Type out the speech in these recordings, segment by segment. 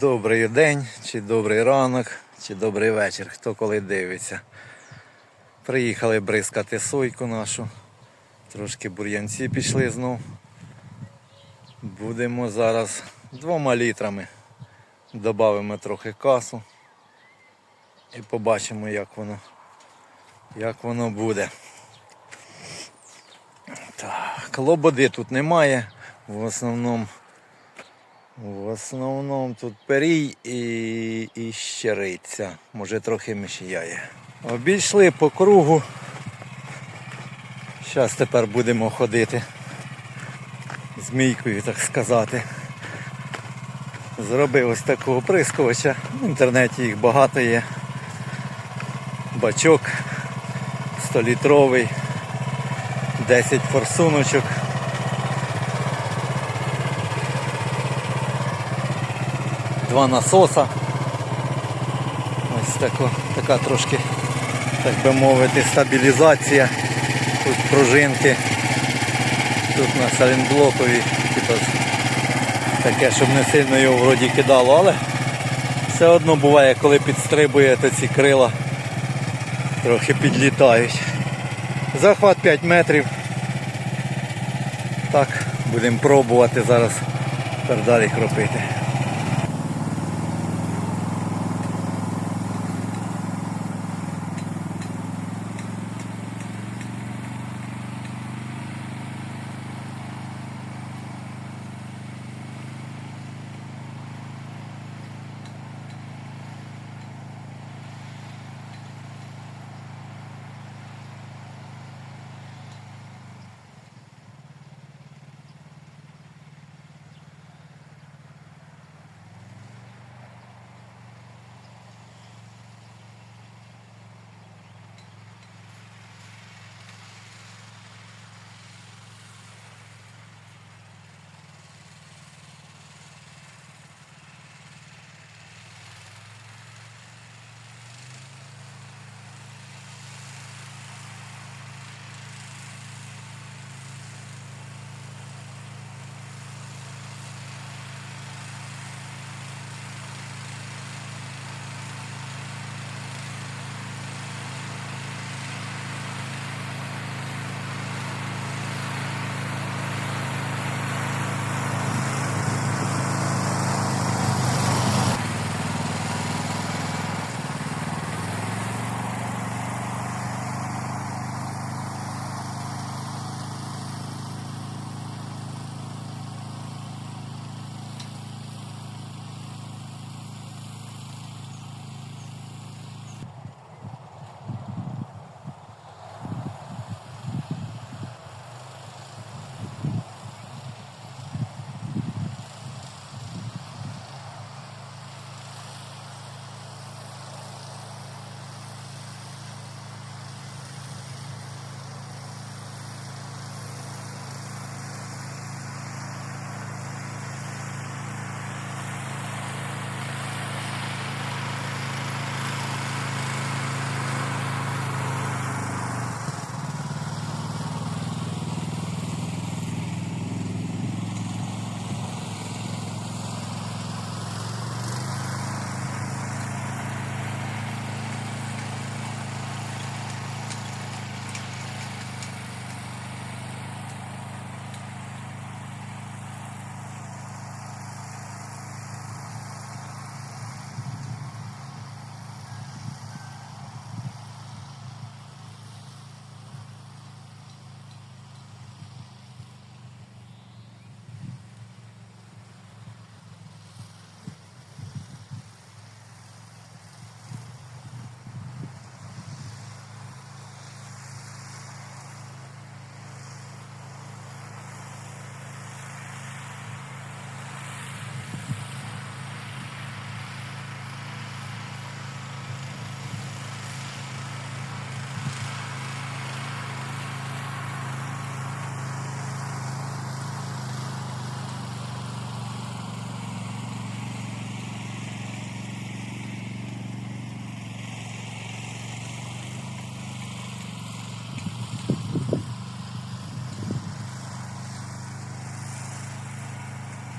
Добрий день, чи добрий ранок, чи добрий вечір, хто коли дивиться. Приїхали бризкати сойку нашу. Трошки бур'янці пішли знов. Будемо зараз двома літрами. Добавимо трохи касу і побачимо, як воно, як воно буде. Так, лободи тут немає. В основному в основному тут перій і, і щириця. Може трохи мишія Обійшли по кругу. Зараз тепер будемо ходити змійкою, так сказати. Зробив ось такого прискувача. В інтернеті їх багато є. Бачок 100-літровий, 10 форсуночок. Два насоса. Ось тако, така трошки, так би мовити, стабілізація. Тут пружинки. Тут на салінблокові, типу, таке, щоб не сильно його вроді кидало, але все одно буває, коли підстрибує, то ці крила трохи підлітають. Захват 5 метрів. Так, будемо пробувати зараз тепер далі кропити.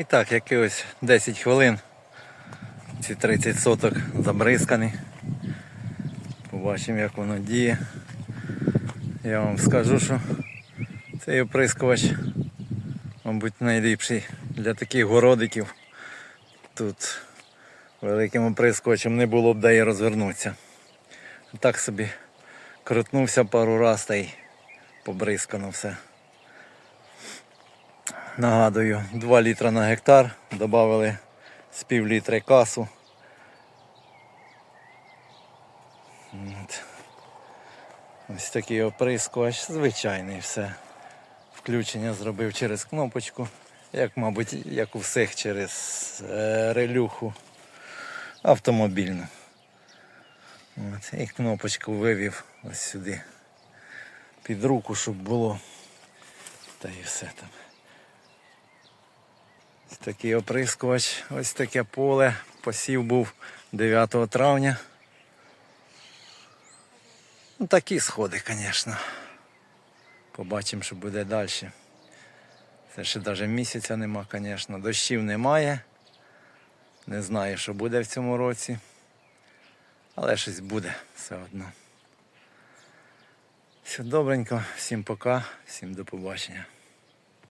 І так, якихось 10 хвилин. Ці 30 соток забризкані. Побачимо, як воно діє. Я вам скажу, що цей оприскувач, мабуть, найліпший для таких городиків. Тут великим оприскувачем не було б де і розвернутися. Так собі крутнувся пару раз та й побризкано все. Нагадую, 2 літра на гектар, додали з пів літри касу. От. Ось такий оприскувач, звичайний все. Включення зробив через кнопочку, як, мабуть, як у всіх через е, релюху автомобільну. От, і кнопочку вивів ось сюди під руку, щоб було. Та і все там. Такий оприскувач, ось таке поле. Посів був 9 травня. Ну, такі сходи, звісно. Побачимо, що буде далі. Це ще навіть місяця нема, звісно. Дощів немає. Не знаю, що буде в цьому році. Але щось буде все одно. Все добренько, всім пока, всім до побачення.